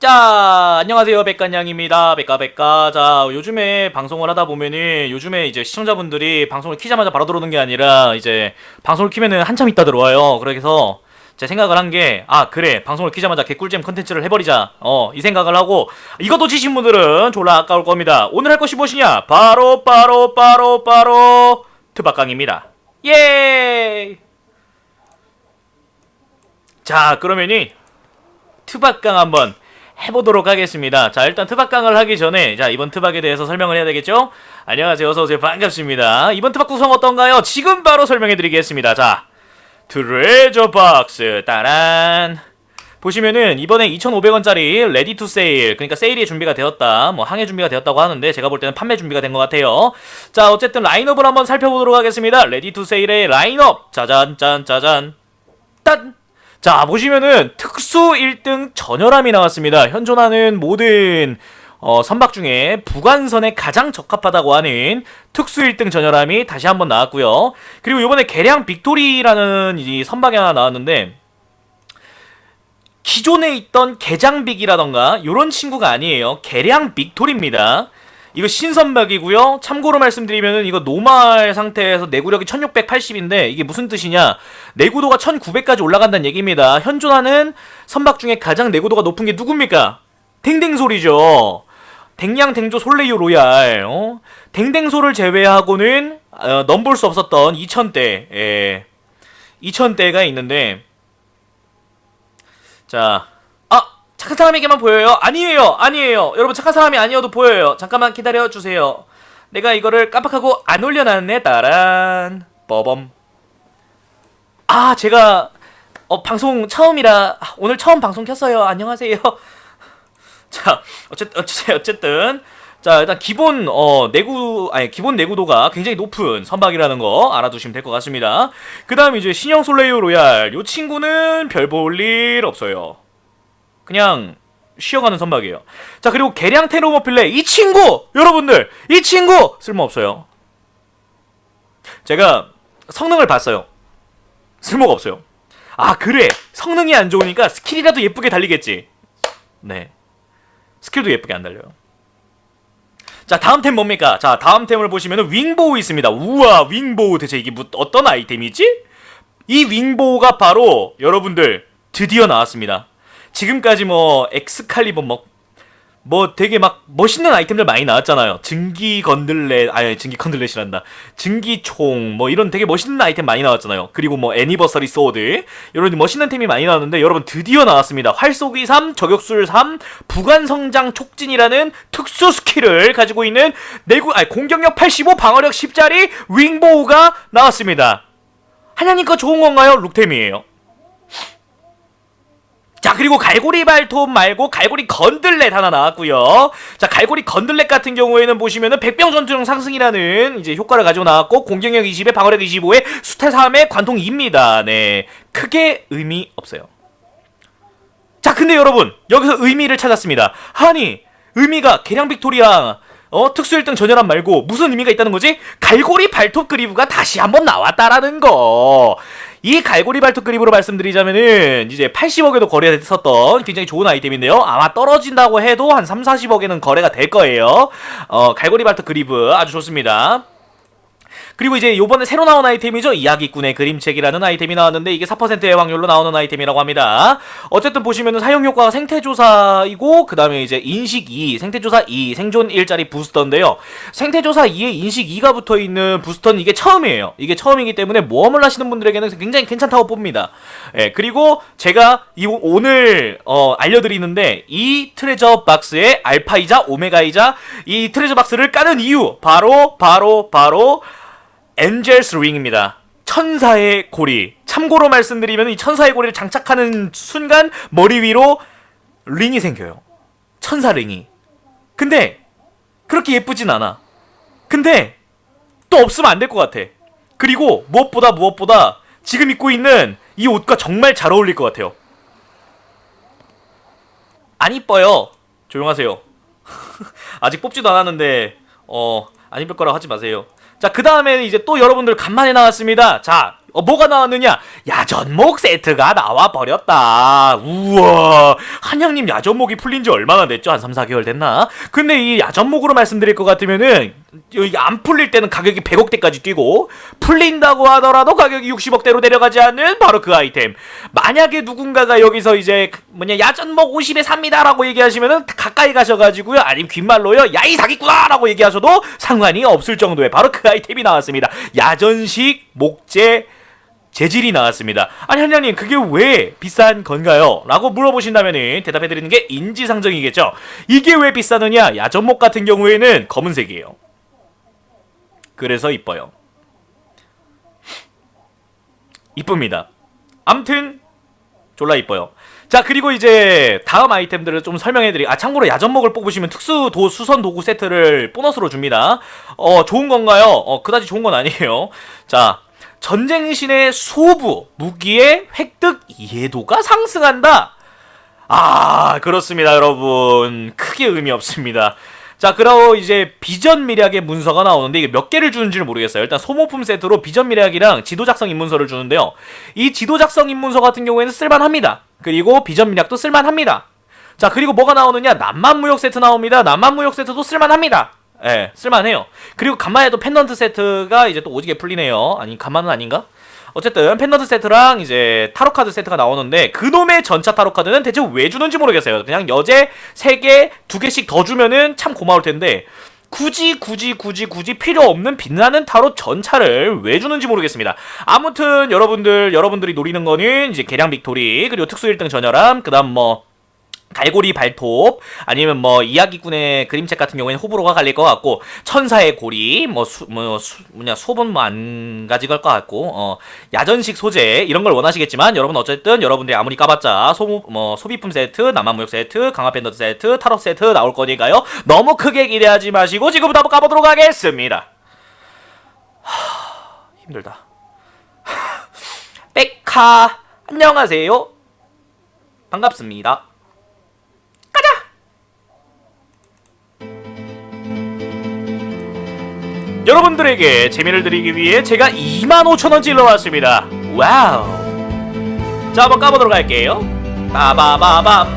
자, 안녕하세요. 백간양입니다. 백가백가. 자, 요즘에 방송을 하다 보면은 요즘에 이제 시청자분들이 방송을 키자마자 바로 들어오는 게 아니라 이제 방송을 키면은 한참 있다 들어와요. 그래서 제 생각을 한 게, 아, 그래. 방송을 키자마자 개꿀잼 컨텐츠를 해버리자. 어, 이 생각을 하고, 이거 놓치신 분들은 졸라 아까울 겁니다. 오늘 할 것이 무엇이냐? 바로, 바로, 바로, 바로, 트박강입니다. 예! 자, 그러면은, 트박강 한번 해보도록 하겠습니다. 자, 일단 트박강을 하기 전에, 자, 이번 트박에 대해서 설명을 해야 되겠죠? 안녕하세요. 어서오세요. 반갑습니다. 이번 트박 구성 어떤가요? 지금 바로 설명해드리겠습니다. 자, 트레저 박스, 따란. 보시면은 이번에 2,500원짜리 레디 투 세일 그러니까 세일이 준비가 되었다 뭐 항해 준비가 되었다고 하는데 제가 볼 때는 판매 준비가 된 것 같아요 자 어쨌든 라인업을 한번 살펴보도록 하겠습니다 레디 투 세일의 라인업 짜잔 짠 짜잔 딴 자 보시면은 특수 1등 전열함이 나왔습니다. 현존하는 모든 어, 선박 중에 부관선에 가장 적합하다고 하는 특수 1등 전열함이 다시 한번 나왔고요. 그리고 이번에 개량 빅토리라는 이 선박이 하나 나왔는데 기존에 있던 개장빅이라던가 요런 친구가 아니에요. 개량 빅토리입니다. 이거 신선박이고요. 참고로 말씀드리면은 이거 노말 상태에서 내구력이 1680인데 이게 무슨 뜻이냐? 내구도가 1900까지 올라간다는 얘기입니다. 현존하는 선박 중에 가장 내구도가 높은 게 누굽니까? 댕댕솔이죠. 댕양 댕조 솔레이오 로얄. 어? 댕댕솔을 제외하고는 어, 넘볼 수 없었던 2000대. 예. 2000대가 있는데 자, 아 착한 사람에게만 보여요? 아니에요, 아니에요. 여러분 착한 사람이 아니어도 보여요. 잠깐만 기다려 주세요. 내가 이거를 깜빡하고 안 올려놨네. 따란 빠범. 아 제가 어, 방송 처음이라 아, 오늘 처음 방송 켰어요. 안녕하세요. 자 어쨌든 어쨌든 어쨌든 자 일단 기본 어 내구 아니 기본 내구도가 굉장히 높은 선박이라는 거 알아두시면 될 것 같습니다. 그다음 이제 신형 솔레이오 로얄 요 친구는 별 볼 일 없어요. 그냥 쉬어가는 선박이에요. 자 그리고 개량 테로모필레 이 친구 여러분들 이 친구 쓸모 없어요. 제가 성능을 봤어요. 쓸모가 없어요. 아 그래 성능이 안 좋으니까 스킬이라도 예쁘게 달리겠지. 네 스킬도 예쁘게 안 달려요. 자 다음 템 뭡니까? 자 다음 템을 보시면 윙보우 있습니다. 우와 윙보우 대체 이게 뭐, 어떤 아이템이지? 이 윙보우가 바로 여러분들 드디어 나왔습니다. 지금까지 뭐 엑스칼리버 뭐, 뭐 되게 막 멋있는 아이템들 많이 나왔잖아요. 증기 건들렛, 아니 증기 건들렛이란다. 증기총 뭐 이런 되게 멋있는 아이템 많이 나왔잖아요. 그리고 뭐 애니버서리 소드 이런 멋있는 템이 많이 나왔는데 여러분 드디어 나왔습니다. 활쏘기 3, 저격술 3, 부관 성장 촉진이라는 특수 스킬을 가지고 있는 내구 아니 공격력 85, 방어력 10짜리 윙보우가 나왔습니다. 하냐니까 좋은 건가요? 룩템이에요. 자 그리고 갈고리 발톱 말고 갈고리 건들렛 하나 나왔고요. 자 갈고리 건들렛 같은 경우에는 보시면은 백병 전투력 상승이라는 이제 효과를 가지고 나왔고 공격력 20에 방어력 25에 수태 3에 관통 2입니다. 네 크게 의미 없어요. 자 근데 여러분 여기서 의미를 찾았습니다. 아니 의미가 개량 빅토리아 어 특수 1등 전열함 말고 무슨 의미가 있다는 거지? 갈고리 발톱 그리브가 다시 한번 나왔다라는 거. 이 갈고리 발톱 그립으로 말씀드리자면은 이제 80억에도 거래가 됐었던 굉장히 좋은 아이템인데요. 아마 떨어진다고 해도 한 3, 40억에는 거래가 될 거예요. 어, 갈고리 발톱 그립 아주 좋습니다. 그리고 이제 요번에 새로 나온 아이템이죠. 이야기꾼의 그림책이라는 아이템이 나왔는데 이게 4%의 확률로 나오는 아이템이라고 합니다. 어쨌든 보시면은 사용 효과가 생태조사이고 그다음에 이제 인식 2, 생태조사 2, 생존 1짜리 부스터인데요. 생태조사 2에 인식 2가 붙어 있는 부스터는 이게 처음이에요. 이게 처음이기 때문에 모험을 하시는 분들에게는 굉장히 괜찮다고 봅니다. 예, 그리고 제가 이 오늘 어, 알려드리는데 이 트레저 박스의 알파이자 오메가이자 이 트레저 박스를 까는 이유 바로 바로 바로 엔젤스 링입니다. 천사의 고리. 참고로 말씀드리면 이 천사의 고리를 장착하는 순간 머리 위로 링이 생겨요. 천사 링이. 근데 그렇게 예쁘진 않아. 근데 또 없으면 안 될 것 같아. 그리고 무엇보다 무엇보다 지금 입고 있는 이 옷과 정말 잘 어울릴 것 같아요. 안 이뻐요. 조용하세요. 아직 뽑지도 않았는데 어안 이쁠 거라고 하지 마세요. 자, 그 다음에 이제 또 여러분들 간만에 나왔습니다. 자, 어, 뭐가 나왔느냐? 야전목 세트가 나와 버렸다. 우와. 한양님 야전목이 풀린 지 얼마나 됐죠? 한 3, 4개월 됐나? 근데 이 야전목으로 말씀드릴 것 같으면은 안 풀릴 때는 가격이 100억대까지 뛰고 풀린다고 하더라도 가격이 60억대로 내려가지 않는 바로 그 아이템. 만약에 누군가가 여기서 이제 그 뭐냐 야전목 50에 삽니다라고 얘기하시면은 가까이 가셔가지고요. 아니면 귓말로요. 야이 사기꾼아라고 얘기하셔도 상관이 없을 정도의 바로 그 아이템이 나왔습니다. 야전식 목재 재질이 나왔습니다. 아니 한양님 그게 왜 비싼 건가요? 라고 물어보신다면 대답해드리는 게 인지상정이겠죠. 이게 왜 비싸느냐? 야전목 같은 경우에는 검은색이에요. 그래서 이뻐요. 이쁩니다. 암튼 졸라 이뻐요. 자 그리고 이제 다음 아이템들을 좀 설명해드리. 아 참고로 야전목을 뽑으시면 특수 도 수선 도구 세트를 보너스로 줍니다. 어 좋은 건가요? 어 그다지 좋은 건 아니에요. 자 전쟁신의 소부 무기의 획득 이해도가 상승한다. 아 그렇습니다 여러분 크게 의미 없습니다. 자, 그리고 이제 비전 미략의 문서가 나오는데 이게 몇 개를 주는지를 모르겠어요. 일단 소모품 세트로 비전 미략이랑 지도 작성 입문서를 주는데요. 이 지도 작성 입문서 같은 경우에는 쓸만합니다. 그리고 비전 미략도 쓸만합니다. 자, 그리고 뭐가 나오느냐? 남만 무역 세트 나옵니다. 남만 무역 세트도 쓸만합니다. 예, 쓸만해요. 그리고 간만에 또 펜던트 세트가 이제 또 오지게 풀리네요. 아니, 간만은 아닌가? 어쨌든 펜던트 세트랑 이제 타로 카드 세트가 나오는데 그놈의 전차 타로 카드는 대체 왜 주는지 모르겠어요. 그냥 여제 3개, 2개씩 더 주면은 참 고마울 텐데 굳이 굳이 굳이 굳이 필요 없는 빛나는 타로 전차를 왜 주는지 모르겠습니다. 아무튼 여러분들 여러분들이 노리는 거는 이제 개량 빅토리 그리고 특수 1등 전열함 그다음 뭐 갈고리 발톱 아니면 뭐 이야기꾼의 그림책 같은 경우에는 호불호가 갈릴 것 같고 천사의 고리 뭐수뭐 수, 뭐냐 소본 뭐 안 가져갈 것 같고 어 야전식 소재 이런 걸 원하시겠지만 여러분 어쨌든 여러분들이 아무리 까봤자 소뭐 소비품 세트 남한무역 세트 강화 밴더드 세트 타로 세트 나올 거니까요. 너무 크게 기대하지 마시고 지금부터 한번 까보도록 하겠습니다. 하, 힘들다. 백카 안녕하세요. 반갑습니다. 여러분들에게 재미를 드리기 위해 제가 25,000원 찔러왔습니다. 와우. 자, 한번 까보도록 할게요. 빠바바밤.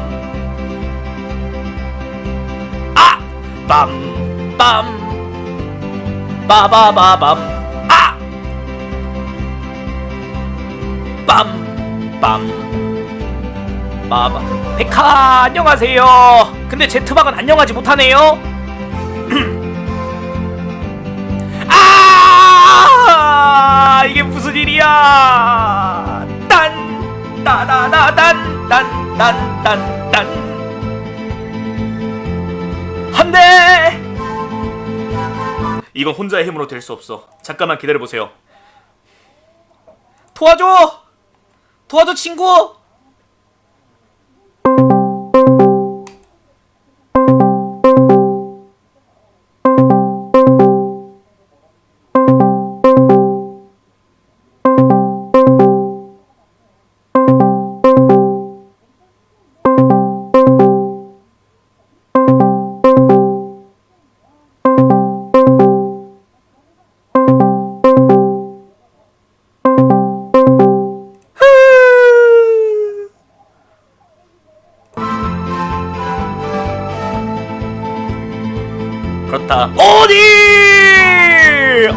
아! 빰, 빰. 빠바바밤. 아! 빰, 빰. 빠바. 백화, 안녕하세요. 근데 제 트박은 안녕하지 못하네요. 무슨 일이야 딴 따다다단 딴 딴 딴 딴. 한 대 이건 혼자의 힘으로 될 수 없어. 잠깐만 기다려보세요. 도와줘! 도와줘 친구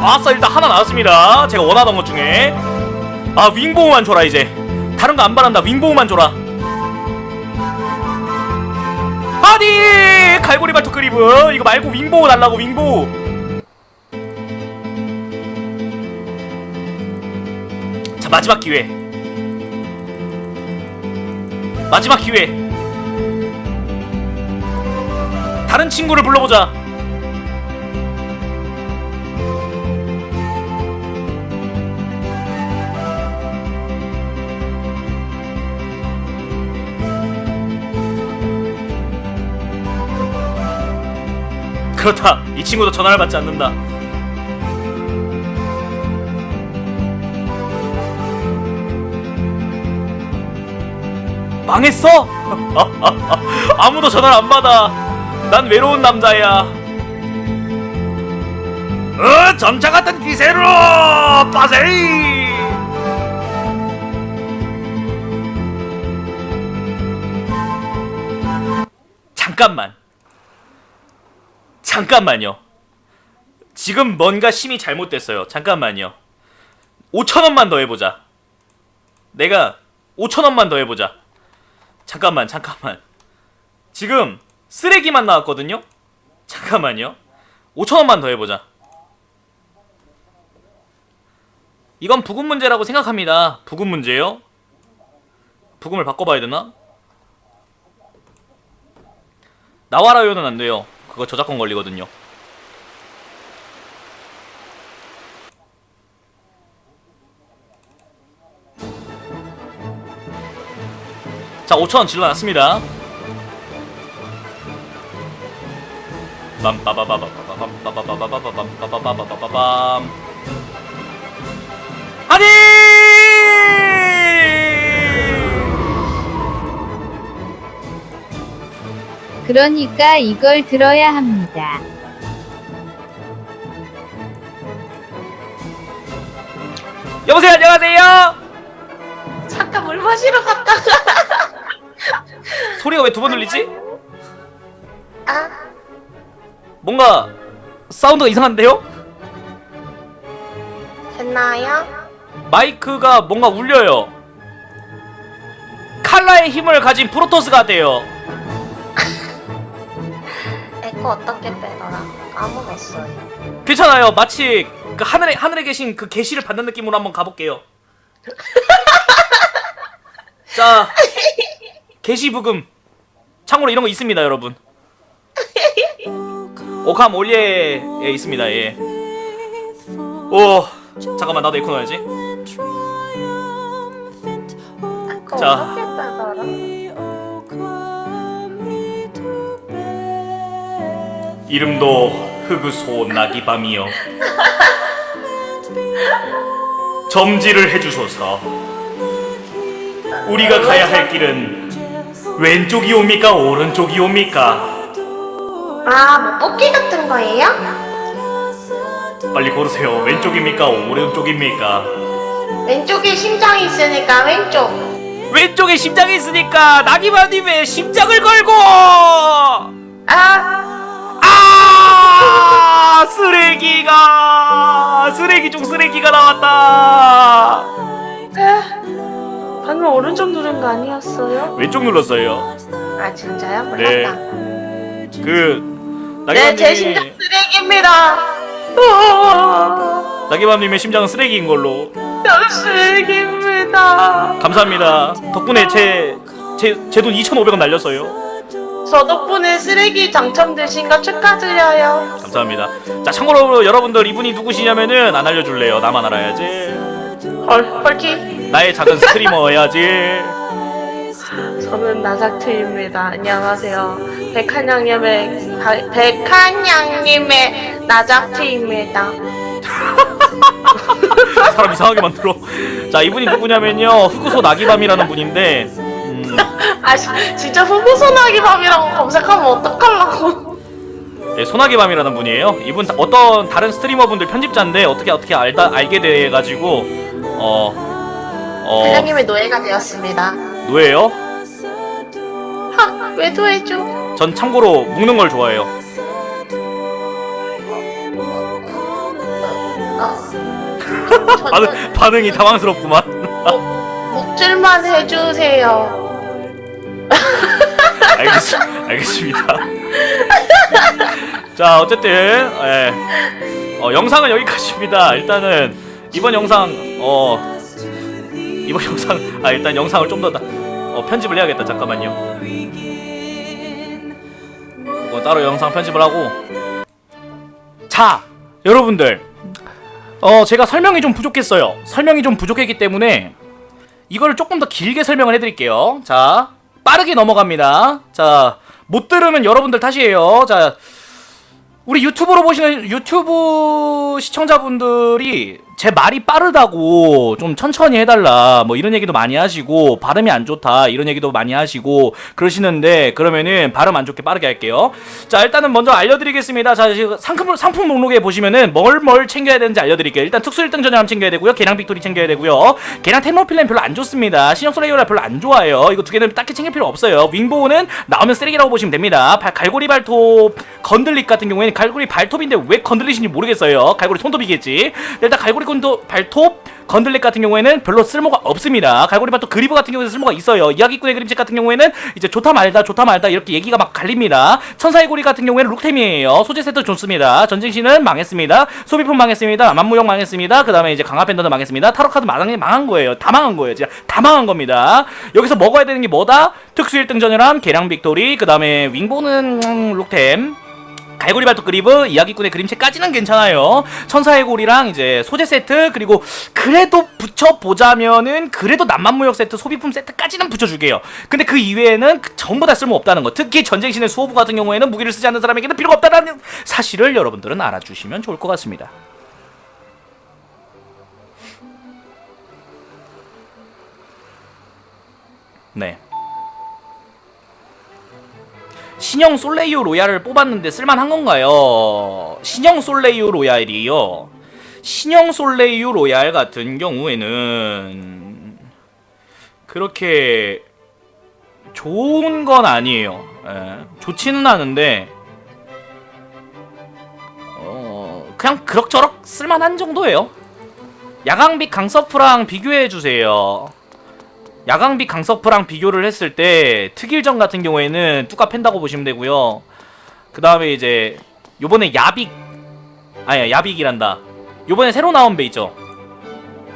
아싸 일단 하나 나왔습니다. 제가 원하던 것 중에 아 윙보우만 줘라 이제. 다른 거 안 바란다. 윙보우만 줘라. 아니 갈고리 발톱 그리브 이거 말고 윙보우 달라고 윙보우. 자 마지막 기회. 마지막 기회. 다른 친구를 불러보자. 그렇다. 이 친구도 전화를 받지 않는다. 망했어? 아무도 전화를 안 받아. 난 외로운 남자야. 어, 점차 같은 기세로 빠세이. 잠깐만. 잠깐만요. 지금 뭔가 심이 잘못됐어요. 잠깐만요. 5천 원만 더 해보자. 내가 5천 원만 더 해보자. 잠깐만, 잠깐만. 지금 쓰레기만 나왔거든요. 잠깐만요. 5천 원만 더 해보자. 이건 부금 문제라고 생각합니다. 부금 문제요? 부금을 바꿔봐야 되나? 나와라요는 안 돼요. 그거 저작권 걸리거든요. 자, 5천원 질러놨습니다. 빰빠바바바바바밤빠바바바바밤빠바바바바밤 아니! 그러니까 이걸 들어야 합니다. 여보세요, 안녕하세요. 잠깐 물 마시러 갔다가 소리가 왜 두 번 들리지? 아 뭔가 사운드가 이상한데요? 됐나요? 마이크가 뭔가 울려요. 칼라의 힘을 가진 프로토스가 돼요. 에코 어떻게 빼더라? 까먹었어요. 괜찮아요. 마치 그 하늘에 하늘에 계신 그 계시를 받는 느낌으로 한번 가볼게요. 자, 계시 부금. 참고로 이런 거 있습니다, 여러분. 오캄 올리에 있습니다. 예. 오, 잠깐만 나도 에코 넣어야지. 자. 이름도 흑우소 나기밤이여. 점지를 해주소서. 우리가 가야 할 길은 왼쪽이옵니까 오른쪽이옵니까? 아, 뭐 뽑기 같은 거예요? 빨리 고르세요. 왼쪽입니까 오른쪽입니까? 왼쪽에 심장이 있으니까 왼쪽. 왼쪽에 심장이 있으니까 나기밤님의 심장을 걸고! 아, 아 쓰레기가 쓰레기 중 쓰레기가 나왔다 방금 오른쪽 누른 거 아니었어요? 왼쪽 눌렀어요 아, 진짜요? 네. 몰랐다. 그 네, 제 심장 나기밤님이 쓰레기입니다. 우와, 나기밤님의 심장은 쓰레기인 걸로 저 쓰레기입니다. 감사합니다 덕분에 제 제 제 돈 2,500원 날렸어요 저 덕분에 쓰레기 당첨되신 거 축하드려요. 감사합니다 자 참고로 여러분들 이분이 누구시냐면은 안 알려줄래요 나만 알아야지 헐, 헐키. 나의 작은 스트리머여야지 저는 나작트입니다. 안녕하세요. 백한양님의 바- 백한양님의 나작트입니다. 사람 이상하게 만들어 자 이분이 누구냐면요 흑우소 나기밤이라는 분인데 음, 아 시- 진짜 후보소나기 밤이라고 검색하면 어떡하려고? 네, 소나기 밤이라는 분이에요 이분 다- 어떤 다른 스트리머분들 편집자인데 어떻게 어떻게 알다 알게 돼 가지고 어 어, 한양님의 노예가 되었습니다. 노예요? 하 외도해줘. 전 참고로 묶는 걸 좋아해요. 어. 반응, 반응이 당황스럽구만. 목줄만 해주세요. 알겠, 알겠습니다. 자, 어쨌든, 예. 어, 영상은 여기까지입니다. 일단은, 이번 영상, 어, 이번 영상, 아, 일단 영상을 좀 더, 어, 편집을 해야겠다. 잠깐만요. 이거 따로 영상 편집을 하고. 자, 여러분들. 어, 제가 설명이 좀 부족했어요. 설명이 좀 부족했기 때문에, 이걸 조금 더 길게 설명을 해드릴게요. 자, 빠르게 넘어갑니다. 자, 못 들으면 여러분들 탓이에요. 자, 우리 유튜브로 보시는 유튜브 시청자분들이 제 말이 빠르다고 좀 천천히 해달라 뭐 이런 얘기도 많이 하시고 발음이 안 좋다 이런 얘기도 많이 하시고 그러시는데 그러면은 발음 안 좋게 빠르게 할게요. 자 일단은 먼저 알려드리겠습니다. 자 상품, 상품 목록에 보시면은 뭘 뭘 챙겨야 되는지 알려드릴게요. 일단 특수 1등 전열함 챙겨야 되고요. 계량 빅토리 챙겨야 되고요. 계량 테모필렌 별로 안 좋습니다. 신형 소레이오라 별로 안 좋아요. 이거 두 개는 딱히 챙길 필요 없어요. 윙보우는 나오면 쓰레기라고 보시면 됩니다. 발- 갈고리 발톱 건들릭 같은 경우에는 갈고리 발톱인데 왜 건들리신지 모르겠어요. 갈고리 손톱이겠지. 일단 갈고리 손톱 발톱 건들렉 같은 경우에는 별로 쓸모가 없습니다. 갈고리 발톱 그리브 같은 경우에는 쓸모가 있어요. 이야기꾼의 그림책 같은 경우에는 이제 좋다 말다 좋다 말다 이렇게 얘기가 막 갈립니다. 천사의 고리 같은 경우에는 룩템이에요. 소재 세트 좋습니다. 전쟁신은 망했습니다. 소비품 망했습니다. 만무용 망했습니다. 그 다음에 이제 강화 밴더도 망했습니다. 타로 카드 망한, 망한 거예요. 다 망한 거예요. 진짜 다 망한 겁니다. 여기서 먹어야 되는 게 뭐다? 특수 1등 전열함, 계량 빅토리, 그 다음에 윙보는 음, 룩템. 갈고리 발톱 그리브 이야기꾼의 그림체까지는 괜찮아요. 천사의 고리랑 이제 소재 세트 그리고 그래도 붙여 보자면은 그래도 남만무역 세트 소비품 세트까지는 붙여줄게요. 근데 그 이외에는 그 전부 다 쓸모 없다는 거. 특히 전쟁신의 수호부 같은 경우에는 무기를 쓰지 않는 사람에게는 필요가 없다는 사실을 여러분들은 알아주시면 좋을 것 같습니다. 네. 신형 솔레이오 로얄을 뽑았는데 쓸만한 건가요? 신형 솔레이오 로얄이요. 신형 솔레이오 로얄 같은 경우에는 그렇게 좋은 건 아니에요. 예, 좋지는 않은데 어, 그냥 그럭저럭 쓸만한 정도예요. 야광빛 강서프랑 비교해 주세요. 야광빛 강서프랑 비교를 했을 때 특일전 같은 경우에는 뚜까 팬다고 보시면 되고요. 그 다음에 이제 요번에 야빅 아니야 야빅이란다. 요번에 새로 나온 배 있죠.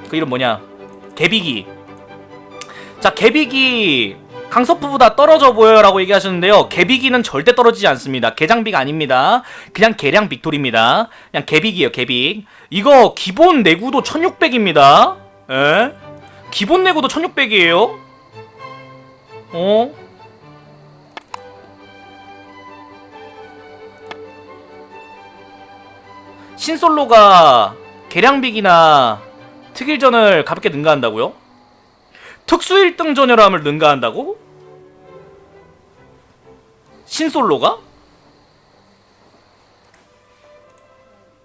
그 이름 뭐냐? 개비기. 자 개비기 강서프보다 떨어져 보여요라고 얘기하셨는데요. 개비기는 절대 떨어지지 않습니다. 개장비가 아닙니다. 그냥 개량 빅토리입니다. 그냥 개비기예요 개빅. 이거 기본 내구도 1600입니다. 에? 기본 내고도 1600이에요? 어? 신솔로가 계량빅이나 특일전을 가볍게 능가한다고요? 특수 1등 전열함을 능가한다고? 신솔로가?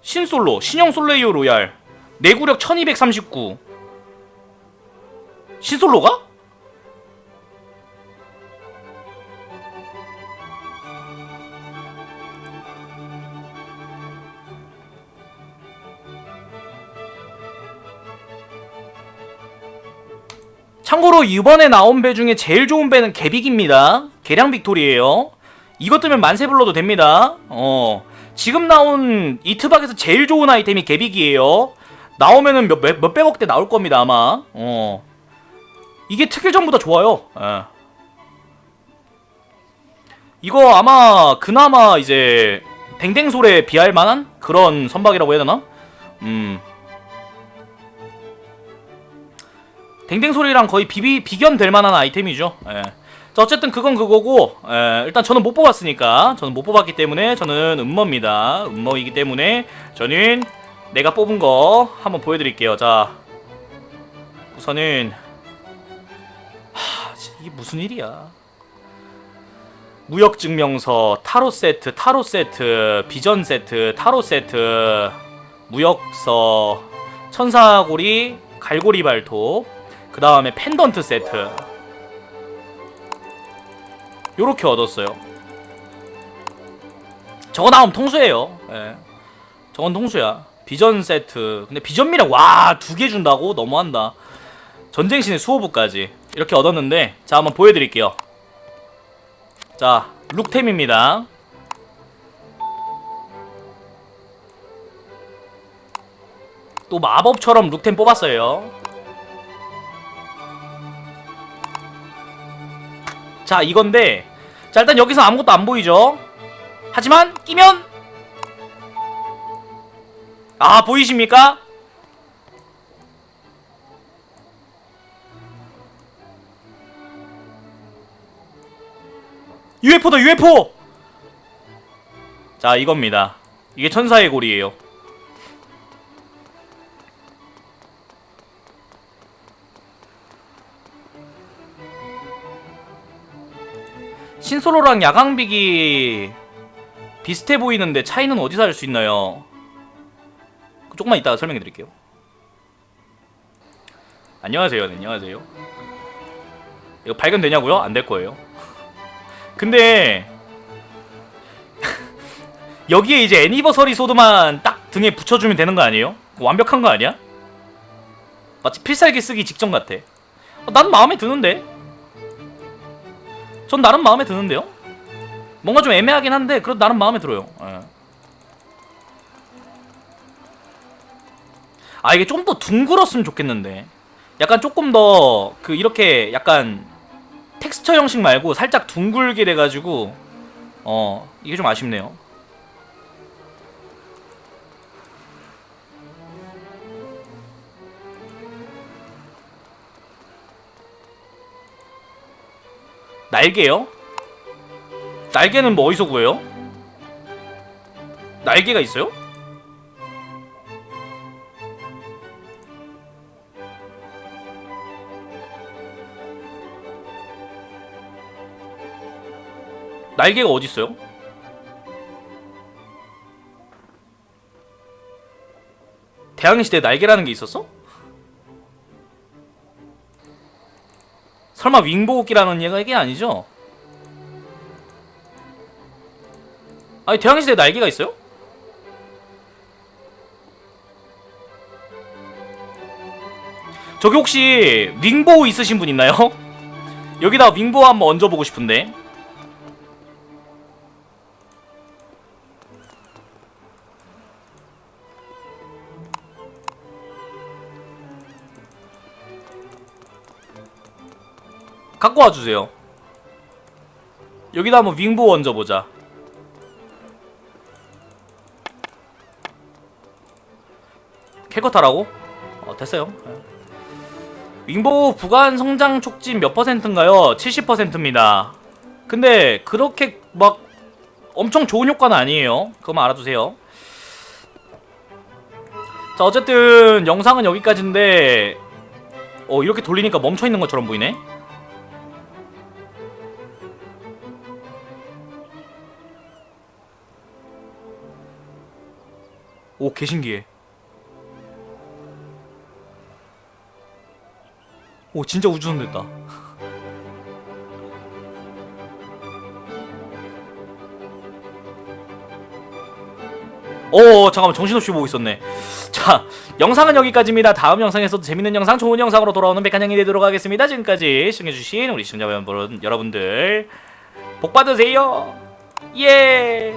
신솔로, 신형 솔레이오 로얄 내구력 1239 신솔로 가? 참고로 이번에 나온 배 중에 제일 좋은 배는 개빅입니다. 개량 빅토리예요. 이것 때문에 만세 불러도 됩니다. 어. 지금 나온 이 트박에서 제일 좋은 아이템이 개빅이에요. 나오면은 몇, 몇, 몇백억대 나올 겁니다, 아마. 어. 이게 특일전보다 좋아요. 예. 이거 아마 그나마 이제 댕댕솔에 비할 만한 그런 선박이라고 해야 되나? 음. 댕댕솔이랑 거의 비비 비견될 만한 아이템이죠. 예. 자, 어쨌든 그건 그거고 예, 일단 저는 못 뽑았으니까 저는 못 뽑았기 때문에 저는 음모입니다. 음모이기 때문에 저는 내가 뽑은 거 한번 보여드릴게요. 자, 우선은 이게 무슨 일이야? 무역 증명서, 타로 세트, 타로 세트, 비전 세트, 타로 세트, 무역서, 천사고리, 갈고리 발톱, 그 다음에 펜던트 세트. 요렇게 얻었어요. 저거 나오면 통수예요. 예. 저건 통수야. 비전 세트. 근데 비전미랑 와, 두 개 준다고? 너무한다. 전쟁신의 수호부까지. 이렇게 얻었는데, 자, 한번 보여드릴게요. 자, 룩템입니다. 또 마법처럼 룩템 뽑았어요. 자, 이건데, 자, 일단 여기서 아무것도 안 보이죠? 하지만, 끼면, 아, 보이십니까? UFO다 UFO! 자 이겁니다 이게 천사의 골이에요 신솔로랑 야광비기 비슷해 보이는데 차이는 어디서 알 수 있나요? 그 조금만 이따가 설명해 드릴게요 안녕하세요 네, 안녕하세요 이거 발견되냐고요? 안 될 거예요 근데 여기에 이제 애니버서리 소드만 딱 등에 붙여주면 되는 거 아니에요? 완벽한 거 아니야? 마치 필살기 쓰기 직전 같아. 어, 난 마음에 드는데. 전 나름 마음에 드는데요. 뭔가 좀 애매하긴 한데 그래도 나름 마음에 들어요. 예. 아 이게 좀 더 둥글었으면 좋겠는데. 약간 조금 더 그 이렇게 약간 텍스처 형식 말고 살짝 둥글게 돼가지고 어 이게 좀 아쉽네요. 날개요? 날개는 뭐 어디서 구해요? 날개가 있어요? 날개가 어디 있어요? 대항해 시대 에 날개라는 게 있었어? 설마 윙보기라는 얘가 이게 아니죠? 아니 대항해 시대 에 날개가 있어요? 저기 혹시 윙보우 있으신 분 있나요? 여기다 윙보우 한번 얹어보고 싶은데 갖고 와주세요. 여기다 한번 윙보 얹어보자. 캐커타라고? 어, 됐어요. 예. 윙보 부관 성장 촉진 몇 퍼센트인가요? 70%입니다. 근데 그렇게 막 엄청 좋은 효과는 아니에요. 그거만 알아두세요. 자, 어쨌든 영상은 여기까지인데 어, 이렇게 돌리니까 멈춰 있는 것처럼 보이네. 오 개신기해 오 진짜 우주선 됐다. 오 잠깐만 정신없이 보고 있었네. 자 영상은 여기까지입니다. 다음 영상에서도 재밌는 영상 좋은 영상으로 돌아오는 백한영이 되도록 하겠습니다. 지금까지 시청해주신 우리 시청자 여러분 여러분들 복 받으세요. 예